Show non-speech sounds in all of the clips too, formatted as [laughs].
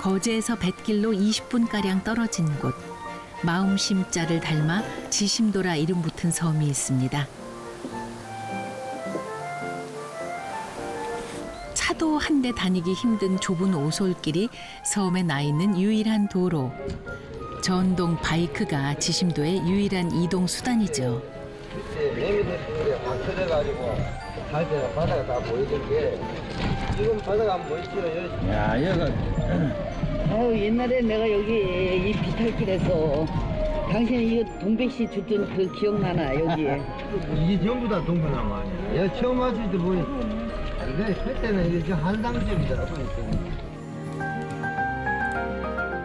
거제에서 뱃길로 20분가량 떨어진 곳 마음심자를 닮아 지심도라 이름 붙은 섬이 있습니다. 차도 한 대 다니기 힘든 좁은 오솔길이 섬에 나 있는 유일한 도로. 전동 바이크가 지심도의 유일한 이동 수단이죠. 때는 바다가 다 보이던 게 지금 바다가 안 보이지요. 여기 야, 어 옛날에 내가 여기 이 비탈길에서 당신이 이거 동백씨 줬던 그 기억나나 여기에 [laughs] 이게 전부 다 동편나무 아니야. 여기 처음 왔을 때 보니 근데 그때는 이게 한상점이더라고.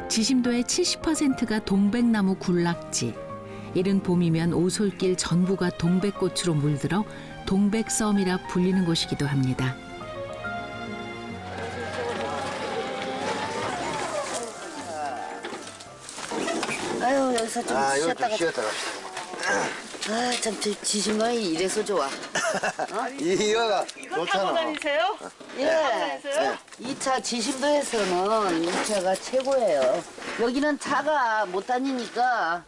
지심도의 70%가 동백나무 군락지. 이른 봄이면 오솔길 전부가 동백꽃으로 물들어 동백섬이라 불리는 곳이기도 합니다. 여기서 좀 아, 여기 쉬었다가 좀 쉬었다 갑시다. 아참 지심방이 이래서 좋아. [laughs] 이거가 좋잖아. 예. 이차 지심도에서는 이 차가 최고예요. 여기는 차가 못 다니니까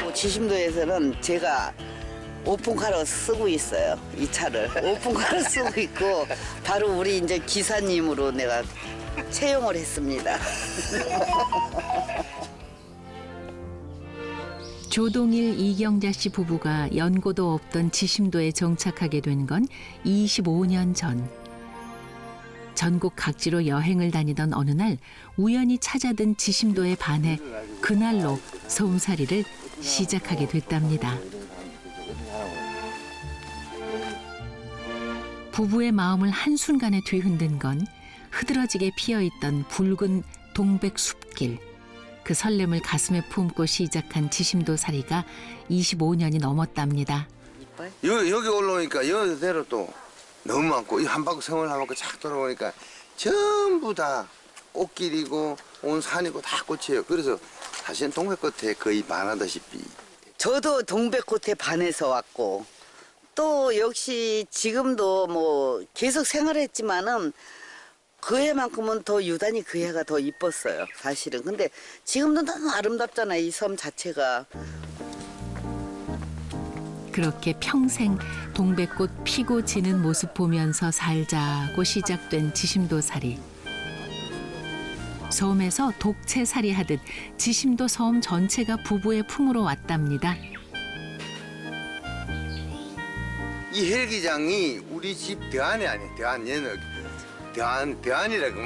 뭐 지심도에서는 제가 오픈카로 쓰고 있어요 이 차를. [laughs] 오픈카로 쓰고 있고 바로 우리 이제 기사님으로 내가 채용을 했습니다 [laughs] 조동일 이경자 씨 부부가 연고도 없던 지심도에 정착하게 된 건 25년 전. 전국 각지로 여행을 다니던 어느 날 우연히 찾아든 지심도에 반해 그날로 섬살이를 시작하게 됐답니다. 부부의 마음을 한순간에 뒤흔든 건 흐드러지게 피어있던 붉은 동백 숲길. 그 설렘을 가슴에 품고 시작한 지심도 살이가 25년이 넘었답니다. 여기, 여기 올라오니까 여기대로 또 너무 많고 이 한 바퀴 섬을 한 바퀴 착 돌아보니까 전부 다 꽃길이고 온 산이고 다 꽃이에요. 그래서 사실은 동백 끝에 거의 반하다시피 저도 동백꽃에 반해서 왔고 또 역시 지금도 뭐 계속 생활했지만은 그 해만큼은 더 유단히 그 해가 더 이뻤어요 사실은 근데 지금도 너무 아름답잖아 이섬 자체가 그렇게 평생 동백꽃 피고 지는 모습 보면서 살자고 시작된 지심도 살이. 섬에서 독채살이 하듯 지심도 섬 전체가 부부의 품으로 왔답니다. 이 헬기장이 우리 집 대안이 아니에요. 대안 얘는 대안 대안이라고.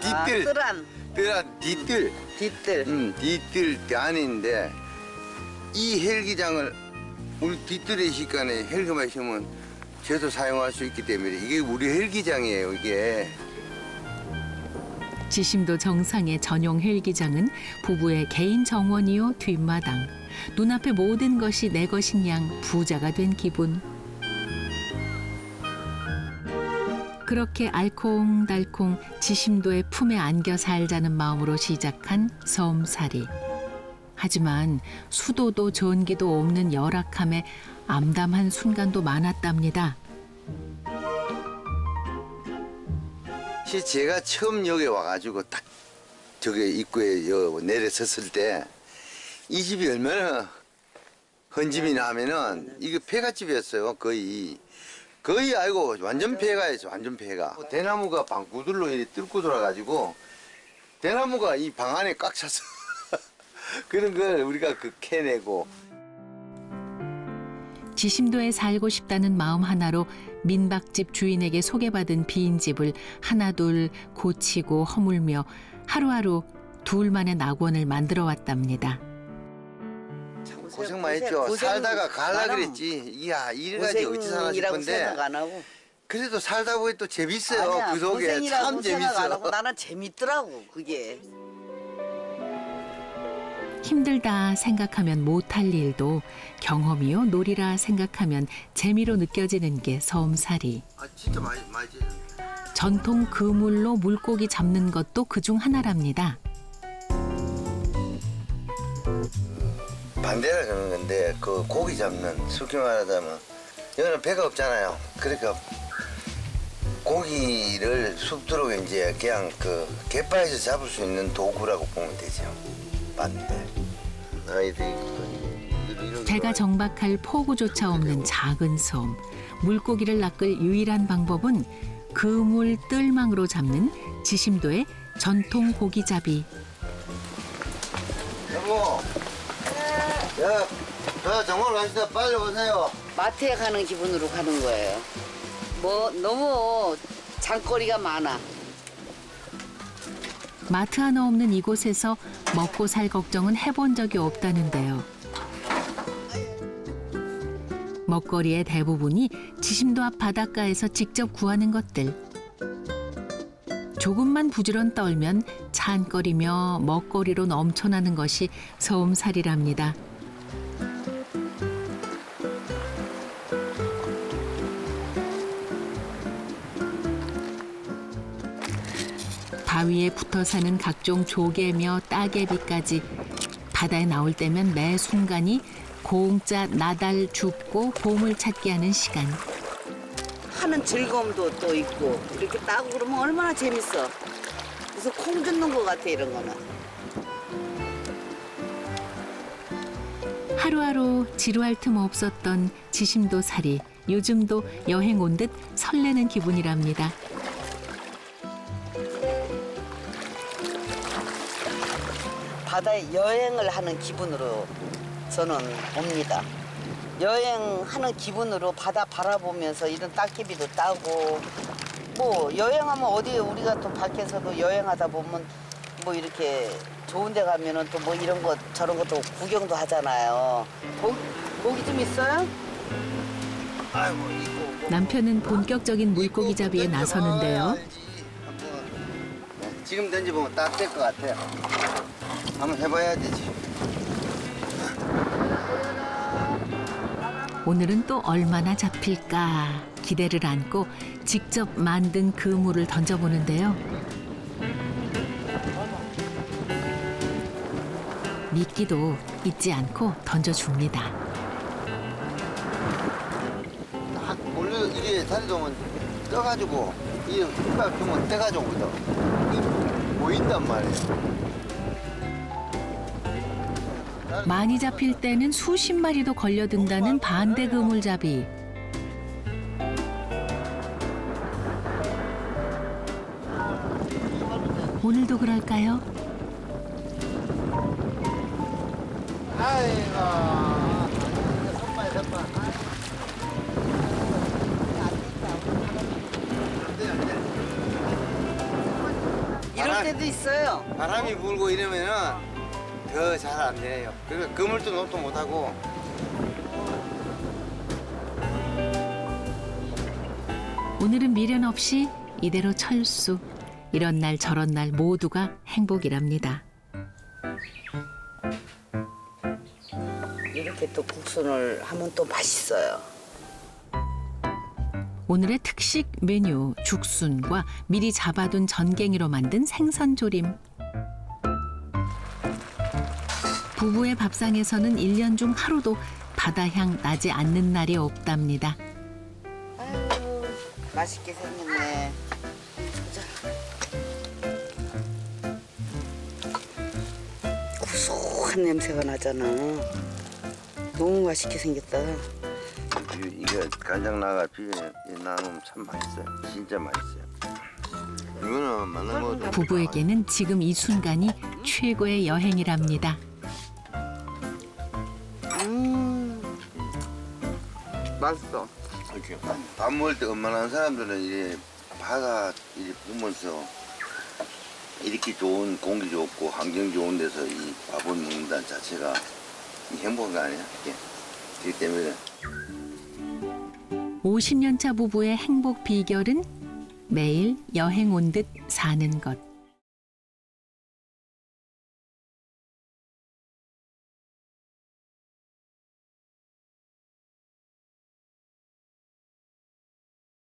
뒤뜰 뜰한. 대안 뒤뜰 뒤뜰 음 뒤뜰 대안인데 이 헬기장을 우리 뒤뜰에 시간에 헬기만 있으면 저도 사용할 수 있기 때문에 이게 우리 헬기장이에요 이게. 지심도 정상의 전용 헬기장은 부부의 개인 정원이요 뒷마당. 눈앞의 모든 것이 내 것인 양 부자가 된 기분. 그렇게 알콩달콩 지심도의 품에 안겨 살자는 마음으로 시작한 섬살이. 하지만 수도도 전기도 없는 열악함에 암담한 순간도 많았답니다. 시 제가 처음 여기 와가지고 딱 저기 입구에 여 내려섰을 때 이 집이 얼마나 헌집이 나면은 이게 폐가집이었어요 거의 거의 알고 완전 폐가였어 완전 폐가 대나무가 방구들로 이렇게 뚫고 돌아가지고 대나무가 이 방 안에 꽉 찼어 [laughs] 그런 걸 우리가 그 캐내고 지심도에 살고 싶다는 마음 하나로 민박집 주인에게 소개받은 빈 집을 하나둘 고치고 허물며 하루하루 둘만의 낙원을 만들어 왔답니다. 고생 많이 했죠. 고생 살다가 갈라 많아. 그랬지. 이야 이래가지 어찌 사나 싶은데. 그래도 살다 보니 또 재밌어요. 아니야, 그 속에. 참 재밌어 나는 재밌더라고 그게. 힘들다 생각하면 못할 일도 경험이요 놀이라 생각하면 재미로 느껴지는 게 섬살이. 아 진짜 많이 많이 재 전통 그물로 물고기 잡는 것도 그중 하나랍니다. 반대라 그러는 건데 그 고기 잡는 솔직히 말하자면 여기는 배가 없잖아요 그러니까 고기를 숲도록 이제 그냥 그 갯바에서 잡을 수 있는 도구라고 보면 되죠. 이런 배가. 정박할 포구조차 없는 작은 섬. 물고기를 낚을 유일한 방법은 그물 뜰망으로 잡는 지심도의 전통 고기잡이. 야, 저 정말 갑시다. 빨리 오세요. 마트에 가는 기분으로 가는 거예요. 뭐 너무 장거리가 많아. 마트 하나 없는 이곳에서 먹고 살 걱정은 해본 적이 없다는데요. 먹거리의 대부분이 지심도 앞 바닷가에서 직접 구하는 것들. 조금만 부지런 떨면 찬거리며 먹거리로 넘쳐나는 것이 서음살이랍니다. 바위에 붙어 사는 각종 조개며 따개비까지 바다에 나올 때면 매 순간이 공짜 나달 줍고 보물 찾기 하는 시간. 하는 즐거움도 또 있고 이렇게 따고 그러면 얼마나 재밌어. 그래서 콩 듣는 것 같아 이런 거는. 하루하루 지루할 틈 없었던 지심도 살이 요즘도 여행 온 듯 설레는 기분이랍니다. 바다에 여행을 하는 기분으로 저는 옵니다. 여행하는 기분으로 바다 바라보면서 이런 따개비도 따고 뭐 여행하면 어디 우리가 또 밖에서도 여행하다 보면 뭐 이렇게 좋은 데 가면은 또 뭐 이런 것 저런 것도 구경도 하잖아요. 고, 고기 좀 있어요? 아이고, 이거. 남편은 본격적인 물고기 잡이에 나서는데요. 네, 지금 던져보면 딱될것 같아요. 한번 해봐야 되지. 오늘은 또 얼마나 잡힐까 기대를 안고 직접 만든 그물을 던져보는데요. 미끼도 잊지 않고 던져줍니다. 딱 몰려 이게 다리 도면 떠가지고 이 떠가지고 오거든. 이게 보인단 말이에요. 많이 잡힐 때는 수십 마리도 걸려든다는 반대 그물잡이. 오늘도 그럴까요? 아이고. 손발 손발. 이럴 때도 있어요. 바람이 불고 이러면은 더 잘 안 돼요. 그러니까 그물도 놓도 못하고 오늘은 미련 없이 이대로 철수. 이런 날 저런 날 모두가 행복이랍니다. 이렇게 또 국순을 하면 또 맛있어요. 오늘의 특식 메뉴 죽순과 미리 잡아둔 전갱이로 만든 생선 조림. 부부의 밥상에서는 일년중 하루도 바다향 나지 않는 날이 없답니다. 아유, 맛있게 생겼네. 자. 고소한 냄새가 나잖아. 너무 맛있게 생겼다. 이- 이거 간장 나가 비벼 나누면 참 맛있어요. 진짜 맛있어요. 이거는 만난 것도 부부에게는 지금 이 순간이 최고의 여행이랍니다. 음, 맛있어. 이렇게 밥 먹을 때 웬만한 사람들은 이제 바다 이제 보면서 이렇게 좋은 공기 좋고 환경 좋은 데서 이 밥을 먹는다는 자체가 이 행복한 거 아니야? 그렇기 때문에 50년 차 부부의 행복 비결은 매일 여행 온 듯 사는 것.